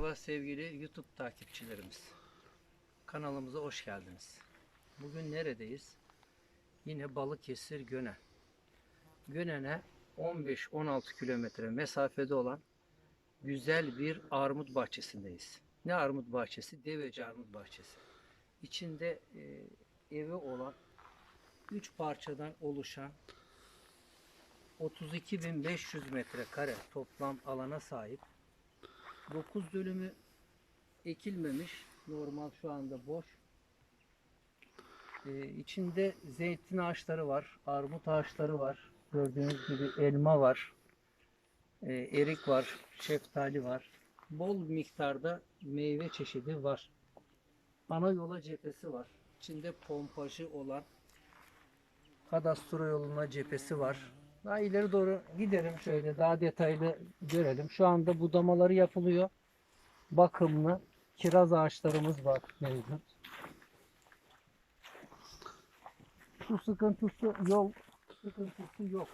Merhaba sevgili YouTube takipçilerimiz. Kanalımıza hoş geldiniz. Bugün neredeyiz? Yine Balıkesir Gönen. Gönen'e 15-16 kilometre mesafede olan güzel bir armut bahçesindeyiz. Ne armut bahçesi? Deveci armut bahçesi. İçinde e, evi olan 3 parçadan oluşan 32.500 metrekare toplam alana sahip 9 dönümü ekilmemiş. Normal şu anda boş. Ee, içinde zeytin ağaçları var, armut ağaçları var. Gördüğünüz gibi elma var, ee, erik var, şeftali var. Bol miktarda meyve çeşidi var. Ana yola cephesi var. İçinde pompajı olan kadastro yoluna cephesi var. Daha ileri doğru gidelim şöyle daha detaylı görelim. Şu anda budamaları yapılıyor. Bakımlı kiraz ağaçlarımız var mevcut. Su sıkıntısı yol sıkıntısı yok.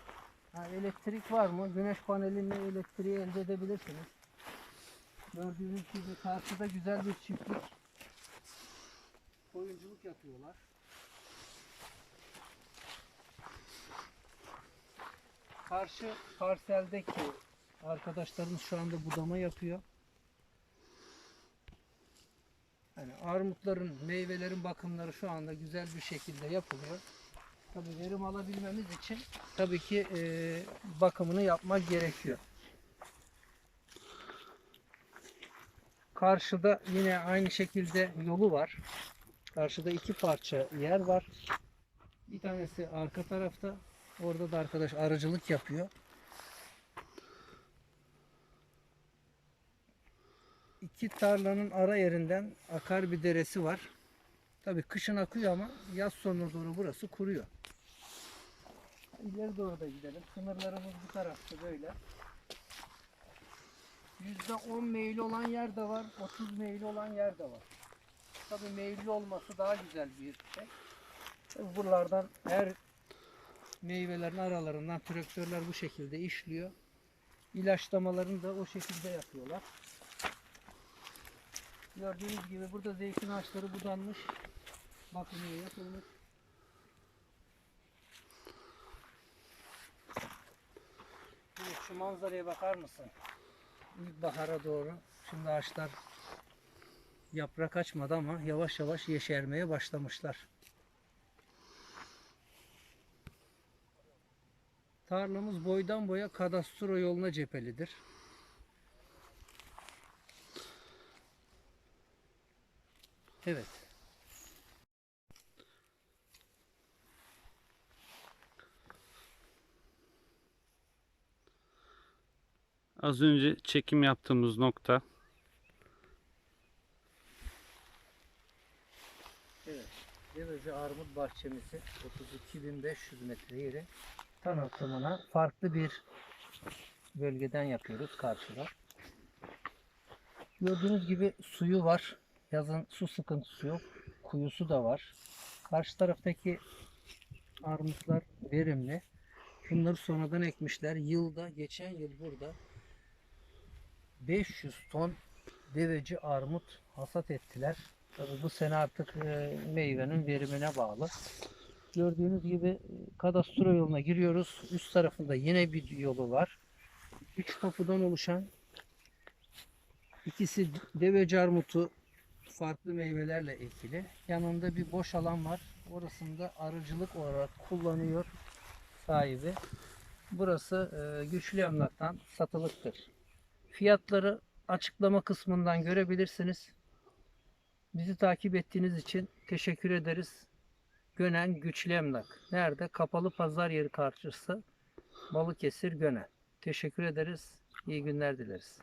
Ha, elektrik var mı? Güneş paneliyle elektriği elde edebilirsiniz. Gördüğünüz gibi karşıda güzel bir çiftlik. Koyunculuk yapıyorlar. Karşı parseldeki arkadaşlarımız şu anda budama yapıyor. Yani armutların, meyvelerin bakımları şu anda güzel bir şekilde yapılıyor. Tabii verim alabilmemiz için tabii ki e, bakımını yapmak gerekiyor. Karşıda yine aynı şekilde yolu var. Karşıda iki parça yer var. Bir tanesi arka tarafta. Orada da arkadaş arıcılık yapıyor. İki tarlanın ara yerinden akar bir deresi var. Tabi kışın akıyor ama yaz sonuna doğru burası kuruyor. İleri doğru da gidelim. Sınırlarımız bu tarafta böyle. %10 meyilli olan yer de var, 30 meyilli olan yer de var. Tabi meyilli olması daha güzel bir şey. Tabii buralardan her meyvelerin aralarından traktörler bu şekilde işliyor. İlaçlamalarını da o şekilde yapıyorlar. Gördüğünüz gibi burada zeytin ağaçları budanmış. Bakımı yapılmış. Şu manzaraya bakar mısın? İlkbahara doğru. Şimdi ağaçlar yaprak açmadı ama yavaş yavaş yeşermeye başlamışlar. Tarlamız boydan boya kadastro yoluna cephelidir. Evet. Az önce çekim yaptığımız nokta Evet. Deveci Armut Bahçemizi 32.500 metre yeri tanıtımına farklı bir bölgeden yapıyoruz karşıda. Gördüğünüz gibi suyu var. Yazın su sıkıntısı yok. Kuyusu da var. Karşı taraftaki armutlar verimli. Bunları sonradan ekmişler. Yılda, geçen yıl burada 500 ton deveci armut hasat ettiler. Tabii bu sene artık e, meyvenin verimine bağlı. Gördüğünüz gibi e, kadastro yoluna giriyoruz. Üst tarafında yine bir yolu var. Üç kapıdan oluşan ikisi deveci armutu farklı meyvelerle ekili. Yanında bir boş alan var. Orasında arıcılık olarak kullanıyor sahibi. Burası e, güçlü emlaktan satılıktır. Fiyatları açıklama kısmından görebilirsiniz. Bizi takip ettiğiniz için teşekkür ederiz. Gönen Güçlü Emlak. Nerede? Kapalı pazar yeri karşısı. Balıkesir Gönen. Teşekkür ederiz. İyi günler dileriz.